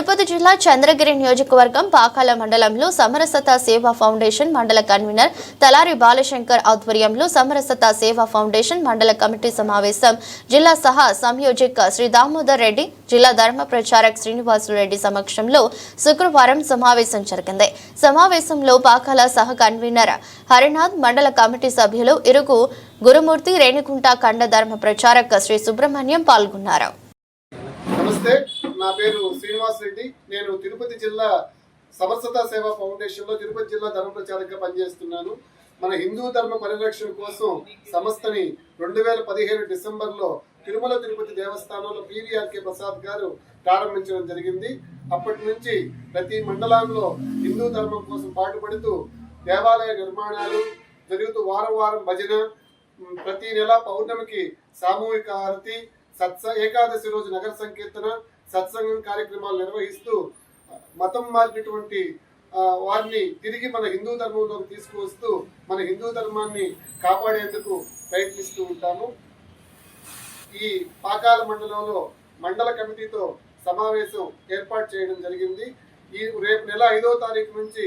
తిరుపతి జిల్లా చంద్రగిరి నియోజకవర్గం పాకాల మండలంలో సమరసత సేవా ఫౌండేషన్ మండల కన్వీనర్ తలారి బాలశంకర్ ఆధ్వర్యంలో సమరసత సేవా ఫౌండేషన్ మండల కమిటీ సమావేశం. జిల్లా సహా సంయోజక శ్రీ దామోదర్ రెడ్డి జిల్లా ధర్మ ప్రచారక్ శ్రీనివాసులరెడ్డి సమక్షంలో శుక్రవారం సమావేశం జరిగింది. సమావేశంలో పాకాల సహ కన్వీనర్ హరినాథ్ మండల కమిటీ సభ్యులు ఇరుగు గురుమూర్తి రేణికుంట ఖండ ధర్మ ప్రచారక శ్రీ సుబ్రహ్మణ్యం పాల్గొన్నారు. నమస్తే. నా పేరు శ్రీనివాస్ రెడ్డి. నేను తిరుపతి జిల్లా సమర్సత సేవా ఫౌండేషన్లో తిరుపతి జిల్లా ధర్మ ప్రచారంగా పనిచేస్తున్నాను. మన హిందూ ధర్మ పరిరక్షణ కోసం సంస్థని రెండు వేల పదిహేను డిసెంబర్లో తిరుమల తిరుపతి దేవస్థానంలో పివిఆర్కే ప్రసాద్ గారు ప్రారంభించడం జరిగింది. అప్పటి నుంచి ప్రతి మండలంలో హిందూ ధర్మం కోసం పాటుపడుతూ దేవాలయ నిర్మాణాలు జరుగుతూ వారం వారం భజన ప్రతి నెల పౌర్ణమికి సామూహిక హారతి సత్స ఏకాదశి రోజు నగర సంకీర్తన సత్సంగం కార్యక్రమాలు నిర్వహిస్తూ మతం మారినటువంటి వారిని తిరిగి మన హిందూ ధర్మంలోకి తీసుకువస్తూ మన హిందూ ధర్మాన్ని కాపాడేందుకు ప్రయత్నిస్తూ ఉంటాము. ఈ పాకాల మండలంలో మండల కమిటీతో సమావేశం ఏర్పాటు చేయడం జరిగింది. ఈ రేపు నెల ఐదో తారీఖు నుంచి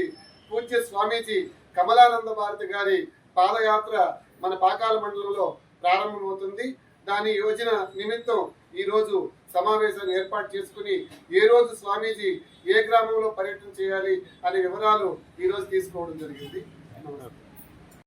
పూజ్య స్వామీజీ కమలానంద భారతి గారి పాదయాత్ర మన పాకాల మండలంలో ప్రారంభమవుతుంది. దాని యోజన నిమిత్తం ఈ రోజు సమావేశాన్ని ఏర్పాటు చేసుకుని ఏ రోజు స్వామీజీ ఏ గ్రామంలో పర్యటన చేయాలి అనే వివరాలు ఈ రోజు తీసుకోవడం జరిగింది. నమస్కారం